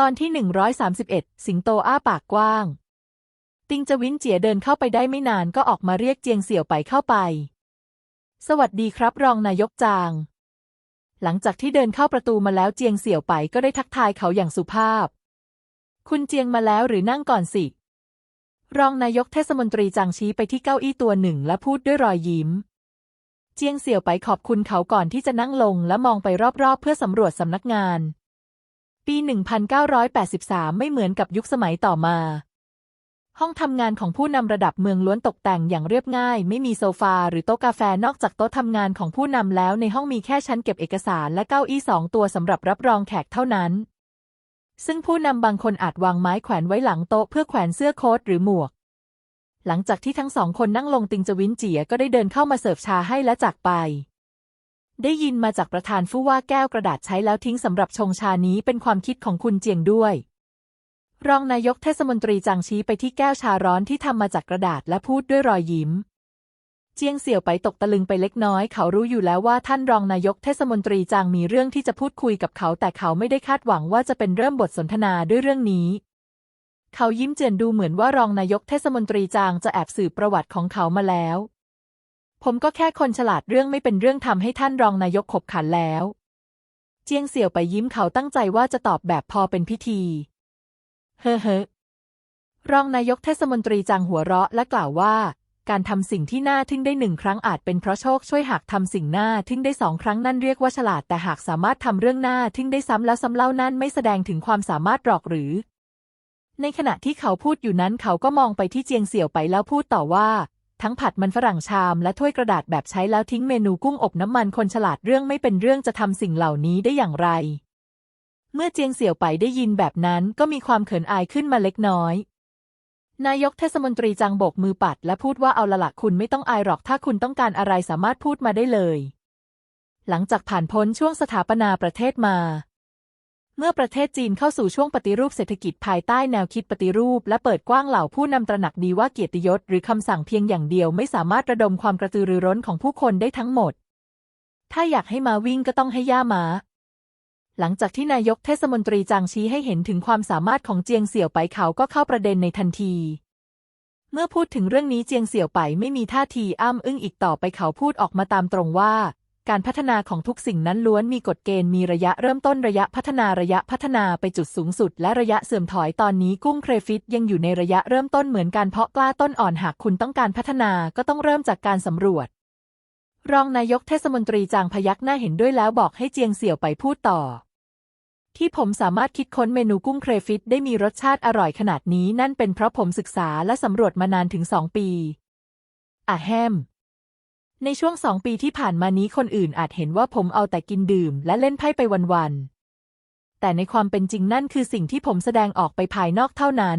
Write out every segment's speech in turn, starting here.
ตอนที่ 131 สิงโตอ้าปากกว้าง ติงจวินเจียเดินเข้าไปได้ไม่นานก็ออกมาเรียกเจียงเสี่ยวไปเข้าไป สวัสดีครับรองนายกจาง หลังจากที่เดินเข้าประตูมาแล้วเจียงเสี่ยวไปก็ได้ทักทายเขาอย่างสุภาพ คุณเจียงมาแล้วหรือนั่งก่อนสิ รองนายกเทศมนตรีจางชี้ไปที่เก้าอี้ตัวหนึ่งและพูดด้วยรอยยิ้ม เจียงเสี่ยวไปขอบคุณเขาก่อนที่จะนั่งลงและมองไปรอบๆ เพื่อสำรวจสำนักงาน ปี 1983 ไม่เหมือนกับยุคสมัยต่อมา ห้องทำงานของผู้นำระดับเมืองล้วนตกแต่งอย่างเรียบง่าย ไม่มีโซฟาหรือโต๊ะกาแฟนอกจากโต๊ะทำงานของผู้นำแล้วในห้องมีแค่ชั้นเก็บเอกสารและเก้าอี้สองตัวสำหรับรับรองแขกเท่านั้น ซึ่งผู้นำบางคนอาจวางไม้แขวนไว้หลังโต๊ะเพื่อแขวนเสื้อโค้ทหรือหมวก หลังจากที่ทั้งสองคนนั่งลงติงจวินเจียก็ได้เดินเข้ามาเสิร์ฟชาให้และจากไป ได้ยินมาจากประธานฟู่ว่าแก้วกระดาษใช้แล้วทิ้งสำหรับชงชานี้เป็นความคิดของคุณเจียงด้วย รองนายกเทศมนตรีจางชี้ไปที่แก้วชาร้อนที่ทำมาจากกระดาษและพูดด้วยรอยยิ้ม เจียงเสี่ยวไปตกตะลึงไปเล็กน้อย เขารู้อยู่แล้วว่าท่านรองนายกเทศมนตรีจางมีเรื่องที่จะพูดคุยกับเขา แต่เขาไม่ได้คาดหวังว่าจะเป็นเริ่มบทสนทนาด้วยเรื่องนี้เขายิ้มเจือนดูเหมือนว่ารองนายกเทศมนตรีจางจะแอบสืบประวัติของเขามาแล้ว ผมก็แค่คนฉลาดเรื่องไม่เป็นเรื่องทำให้ท่านรองนายกขบขันแล้ว เจียงเสี่ยวไปยิ้มเขาตั้งใจว่าจะตอบแบบพอเป็นพิธี เฮ้อเฮ้อรองนายกเทศมนตรีจางหัวเราะและกล่าวว่า การทำสิ่งที่น่าทึ่งได้หนึ่งครั้งอาจเป็นเพราะโชคช่วยหากทำสิ่งน่าทึ่งได้สองครั้งนั่นเรียกว่าฉลาดแต่หากสามารถทำเรื่องน่าทึ่งได้ซ้ำแล้วซ้ำเล่านั่นไม่แสดงถึงความสามารถหรอกหรือ ในขณะที่เขาพูดอยู่นั้นเขาก็มองไปที่เจียงเสี่ยวไปแล้วพูดต่อว่า ทั้งผัดมันฝรั่งชามและถ้วยกระดาษแบบใช้แล้วทิ้งเมนูกุ้งอบน้ำมันคนฉลาดเรื่องไม่เป็นเรื่องจะทำสิ่งเหล่านี้ได้อย่างไร เมื่อเจียงเสี่ยวไปได้ยินแบบนั้นก็มีความเขินอายขึ้นมาเล็กน้อย นายกเทศมนตรีจางโบกมือปัด และพูดว่าเอาละละคุณไม่ต้องอายหรอกถ้าคุณต้องการอะไรสามารถพูดมาได้เลย หลังจากผ่านพ้นช่วงสถาปนาประเทศมา เมื่อประเทศจีนเข้าสู่ช่วงปฏิรูปเศรษฐกิจภายใต้แนวคิดปฏิรูป และเปิดกว้างเหล่าผู้นำตระหนักดีว่าเกียรติยศหรือคำสั่งเพียงอย่างเดียวไม่สามารถระดมความกระตือรือร้นของผู้คนได้ทั้งหมด ถ้าอยากให้มาวิ่งก็ต้องให้ย่ามา หลังจากที่นายกเทศมนตรีจางชี้ให้เห็นถึงความสามารถของเจียงเสี่ยวไปเขาก็เข้าประเด็นในทันที เมื่อพูดถึงเรื่องนี้เจียงเสี่ยวไปไม่มีท่าทีอ้ำอึ้งอีกต่อไปเขาพูดออกมาตามตรงว่า การพัฒนาของทุกสิ่งนั้นล้วนมีกฎเกณฑ์มีระยะเริ่มต้นระยะพัฒนาระยะพัฒนาไปจุดสูงสุด และระยะเสื่อมถอยตอนนี้กุ้งเครฟิตยังอยู่ในระยะเริ่มต้นเหมือนการเพาะกล้าต้นอ่อนหากคุณต้องการพัฒนาก็ต้องเริ่มจากการสำรวจ รองนายกเทศมนตรีจางพยักหน้าเห็นด้วยแล้วบอกให้เจียงเสี่ยวไปพูดต่อ ที่ผมสามารถคิดค้นเมนูกุ้งเครฟิตได้มีรสชาติอร่อยขนาดนี้ นั่นเป็นเพราะผมศึกษาและสำรวจมานานถึงสองปีอะแฮม ในช่วงสองปีที่ผ่านมานี้คนอื่นอาจเห็นว่าผมเอาแต่กินดื่ม และเล่นไพ่ไปวันๆ แต่ในความเป็นจริงนั่นคือสิ่งที่ผมแสดงออกไปภายนอกเท่านั้น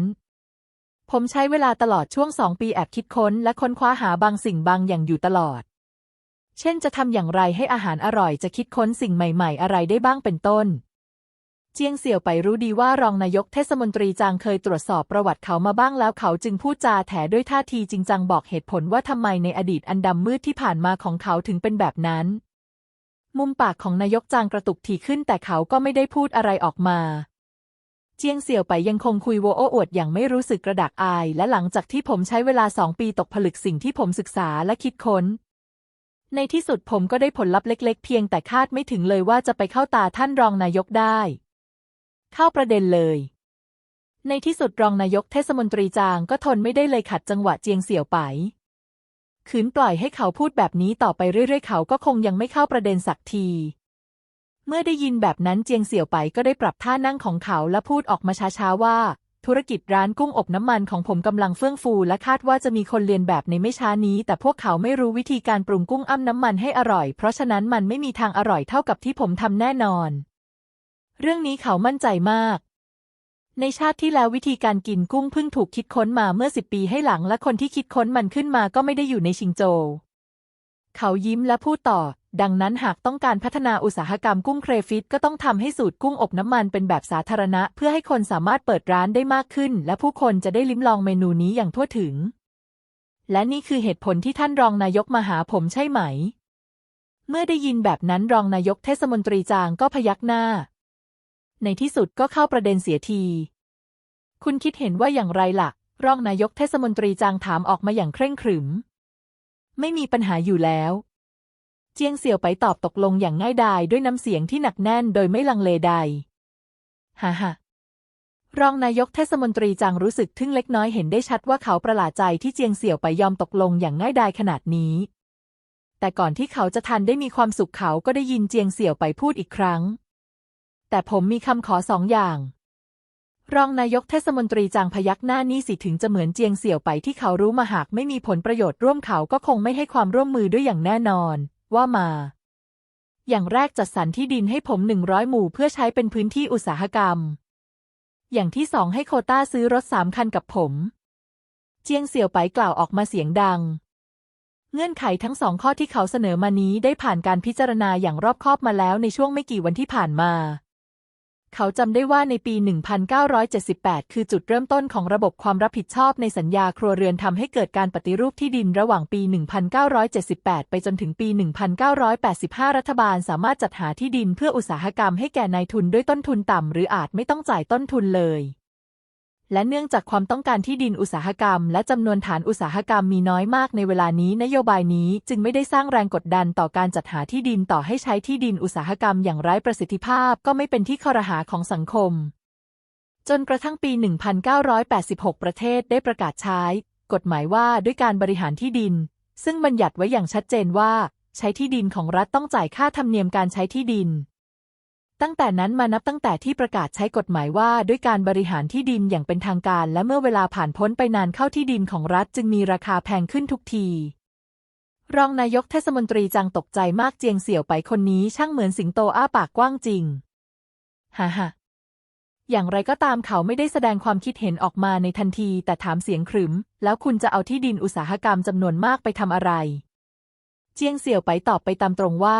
ผมใช้เวลาตลอดช่วงสองปีแอบคิดค้นและค้นคว้าหาบางสิ่งบางอย่างอยู่ตลอด เช่นจะทำอย่างไรให้อาหารอร่อยจะคิดค้นสิ่งใหม่ ๆ อะไรได้บ้างเป็นต้น เจียงเสี่ยวไปรู้ดีว่ารองนายกเทศมนตรีจางเคยตรวจสอบประวัติเขามาบ้างแล้วเขาจึงพูดจาแถด้วยท่าทีจริงจังบอกเหตุผลว่าทำไมในอดีตอันดำมืดที่ผ่านมาของเขาถึงเป็นแบบนั้น มุมปากของนายกจางกระตุกถี่ขึ้นแต่เขาก็ไม่ได้พูดอะไรออกมา เจียงเสี่ยวไปยังคงคุยโวโอ้อวดอย่างไม่รู้สึกกระดักอาย และหลังจากที่ผมใช้เวลาสองปีตกผลึกสิ่งที่ผมศึกษาและคิดค้นในที่สุดผมก็ได้ผลลัพธ์เล็ก ๆ เพียงแต่คาดไม่ถึงเลยว่าจะไปเข้าตาท่านรองนายกได้ เข้าประเด็นเลย ในที่สุดรองนายกเทศมนตรีจางก็ทนไม่ได้เลยขัดจังหวะเจียงเสี่ยวไปขืนปล่อยให้เขาพูดแบบนี้ต่อไปเรื่อยๆ เขาก็คงยังไม่เข้าประเด็นสักที เมื่อได้ยินแบบนั้นเจียงเสี่ยวไปก็ได้ปรับท่านั่งของเขาและพูดออกมาช้าๆว่า ธุรกิจร้านกุ้งอบน้ำมันของผมกำลังเฟื่องฟูและคาดว่าจะมีคนเรียนแบบในไม่ช้านี้ แต่พวกเขาไม่รู้วิธีการปรุงกุ้งอ้ำน้ำมันให้อร่อย เพราะฉะนั้นมันไม่มีทางอร่อยเท่ากับที่ผมทำแน่นอน เรื่องนี้เขามั่นใจมาก ในชาติที่แล้ววิธีการกินกุ้งเพิ่งถูกคิดค้นมาเมื่อสิบปีให้หลังและคนที่คิดค้นมันขึ้นมาก็ไม่ได้อยู่ในชิงโจวเขายิ้มและพูดต่อ ดังนั้นหากต้องการพัฒนาอุตสาหกรรมกุ้งเครฟิตก็ต้องทำให้สูตรกุ้งอบน้ำมันเป็นแบบสาธารณะ เพื่อให้คนสามารถเปิดร้านได้มากขึ้น และผู้คนจะได้ลิ้มลองเมนูนี้อย่างทั่วถึง และนี่คือเหตุผลที่ท่านรองนายกมาหาผมใช่ไหม เมื่อได้ยินแบบนั้นรองนายกเทศมนตรีจางก็พยักหน้า ในที่สุดก็เข้าประเด็นเสียที คุณคิดเห็นว่าอย่างไรล่ะ รองนายกเทศมนตรีจางถามออกมาอย่างเคร่งขรึม ไม่มีปัญหาอยู่แล้ว เจียงเสี่ยวไปตอบตกลงอย่างง่ายดายด้วยน้ำเสียงที่หนักแน่นโดยไม่ลังเลใดฮ่าฮ่ารองนายกเทศมนตรีจางรู้สึกทึ่งเล็กน้อยเห็นได้ชัดว่าเขาประหลาดใจที่เจียงเสี่ยวไปยอมตกลงอย่างง่ายดายขนาดนี้ แต่ก่อนที่เขาจะทันได้มีความสุขเขาก็ได้ยินเจียงเสี่ยวไปพูดอีกครั้ง แต่ผมมีคำขอสองอย่าง รองนายกเทศมนตรีจางพยักหน้านี่สิถึงจะเหมือนเจียงเสี่ยวไปที่เขารู้มาหากไม่มีผลประโยชน์ร่วมเขาก็คงไม่ให้ความร่วมมือด้วยอย่างแน่นอน ว่ามา อย่างแรกจัดสรรที่ดินให้ผมหนึ่งร้อยหมู่เพื่อใช้เป็นพื้นที่อุตสาหกรรม อย่างที่สองให้โคต้าซื้อรถสามคันกับผม เจียงเสี่ยวไปกล่าวออกมาเสียงดังเงื่อนไขทั้งสองข้อที่เขาเสนอมานี้ได้ผ่านการพิจารณาอย่างรอบคอบมาแล้วในช่วงไม่กี่วันที่ผ่านมา เขาจำได้ว่าในปี 1978 คือจุดเริ่มต้นของระบบความรับผิดชอบในสัญญาครัวเรือนทำให้เกิดการปฏิรูปที่ดินระหว่างปี 1978 ไปจนถึงปี 1985 รัฐบาลสามารถจัดหาที่ดินเพื่ออุตสาหกรรมให้แก่นายทุนด้วยต้นทุนต่ำหรืออาจไม่ต้องจ่ายต้นทุนเลย และเนื่องจากความต้องการที่ดินอุตสาหกรรม และจำนวนฐานอุตสาหกรรมมีน้อยมากในเวลานี้นโยบายนี้จึงไม่ได้สร้างแรงกดดันต่อการจัดหาที่ดินต่อให้ใช้ที่ดินอุตสาหกรรมอย่างไร้ประสิทธิภาพก็ไม่เป็นที่คอรหาของสังคม จนกระทั่งปี 1986 ประเทศได้ประกาศใช้ กฎหมายว่าด้วยการบริหารที่ดิน ซึ่งบัญญัติไว้อย่างชัดเจนว่า ใช้ที่ดินของรัฐต้องจ่ายค่าธรรมเนียมการใช้ที่ดิน ตั้งแต่นั้นมานับตั้งแต่ที่ประกาศใช้กฎหมายว่าด้วยการบริหารที่ดินอย่างเป็นทางการ และเมื่อเวลาผ่านพ้นไปนานเข้าที่ดินของรัฐจึงมีราคาแพงขึ้นทุกที รองนายกเทศมนตรีจังตกใจมากเจียงเสี่ยวไปคนนี้ช่างเหมือนสิงโตอ้าปากกว้างจริงฮ่าฮ่าอย่างไรก็ตามเขาไม่ได้แสดงความคิดเห็นออกมาในทันที แต่ถามเสียงขรึม แล้วคุณจะเอาที่ดินอุตสาหกรรมจำนวนมากไปทำอะไร เจียงเสี่ยวไปตอบไปตามตรงว่า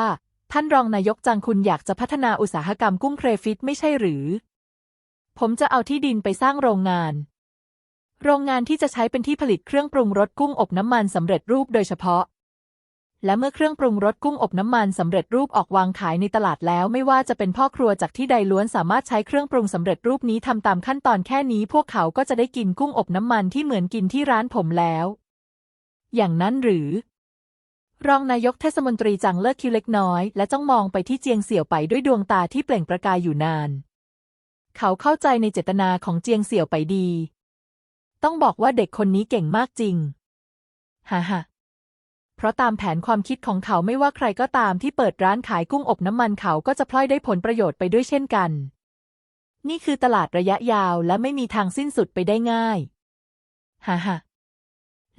ท่านรองนายกจังคุณอยากจะพัฒนาอุตสาหกรรมกุ้งเครฟิตไม่ใช่หรือ ผมจะเอาที่ดินไปสร้างโรงงาน โรงงานที่จะใช้เป็นที่ผลิตเครื่องปรุงรสกุ้งอบน้ำมันสำเร็จรูปโดยเฉพาะ และเมื่อเครื่องปรุงรสกุ้งอบน้ำมันสำเร็จรูปออกวางขายในตลาดแล้วไม่ว่าจะเป็นพ่อครัวจากที่ใดล้วนสามารถใช้เครื่องปรุงสำเร็จรูปนี้ทำตามขั้นตอนแค่นี้ พวกเขาก็จะได้กินกุ้งอบน้ำมันที่เหมือนกินที่ร้านผมแล้ว อย่างนั้นหรือ รองนายกเทศมนตรีจังเลิกคิวเล็กน้อย และจ้องมองไปที่เจียงเสี่ยวไปด้วยดวงตาที่เปล่งประกายอยู่นาน เขาเข้าใจในเจตนาของเจียงเสี่ยวไปดี ต้องบอกว่าเด็กคนนี้เก่งมากจริงฮ่าฮ่าเพราะตามแผนความคิดของเขาไม่ว่าใครก็ตามที่เปิดร้านขายกุ้งอบน้ำมันเขาก็จะพลอยได้ผลประโยชน์ไปด้วยเช่นกัน นี่คือตลาดระยะยาวและไม่มีทางสิ้นสุดไปได้ง่ายฮ่าฮ่า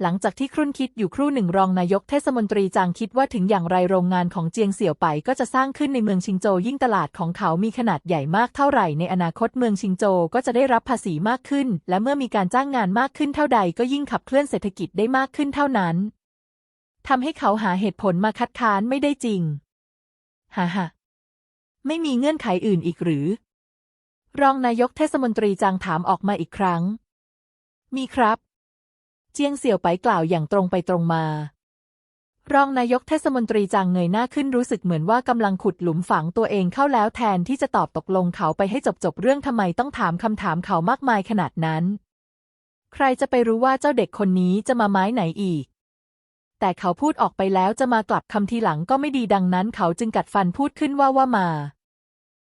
หลังจากที่ครุ่นคิดอยู่ครู่หนึ่งรองนายกเทศมนตรีจางคิดว่าถึงอย่างไรโรงงานของเจียงเสี่ยวไปก็จะสร้างขึ้นในเมืองชิงโจยิ่งตลาดของเขามีขนาดใหญ่มากเท่าไหร่ในอนาคตเมืองชิงโจก็จะได้รับภาษีมากขึ้น และเมื่อมีการจ้างงานมากขึ้นเท่าใดก็ยิ่งขับเคลื่อนเศรษฐกิจได้มากขึ้นเท่านั้นทำให้เขาหาเหตุผลมาคัดค้านไม่ได้จริงฮ่าฮ่าไม่มีเงื่อนไขอื่นอีกหรือ รองนายกเทศมนตรีจางถามออกมาอีกครั้ง มีครับ เจียงเสี่ยวไปกล่าวอย่างตรงไปตรงมา รองนายกเทศมนตรีจางเงยหน้าขึ้นรู้สึกเหมือนว่ากำลังขุดหลุมฝังตัวเองเข้าแล้วแทนที่จะตอบตกลงเขาไปให้จบจบเรื่องทำไมต้องถามคำถามเขามากมายขนาดนั้น ใครจะไปรู้ว่าเจ้าเด็กคนนี้จะมาไม้ไหนอีก แต่เขาพูดออกไปแล้วจะมากลับคำทีหลังก็ไม่ดีดังนั้น เขาจึงกัดฟันพูดขึ้นว่าว่ามา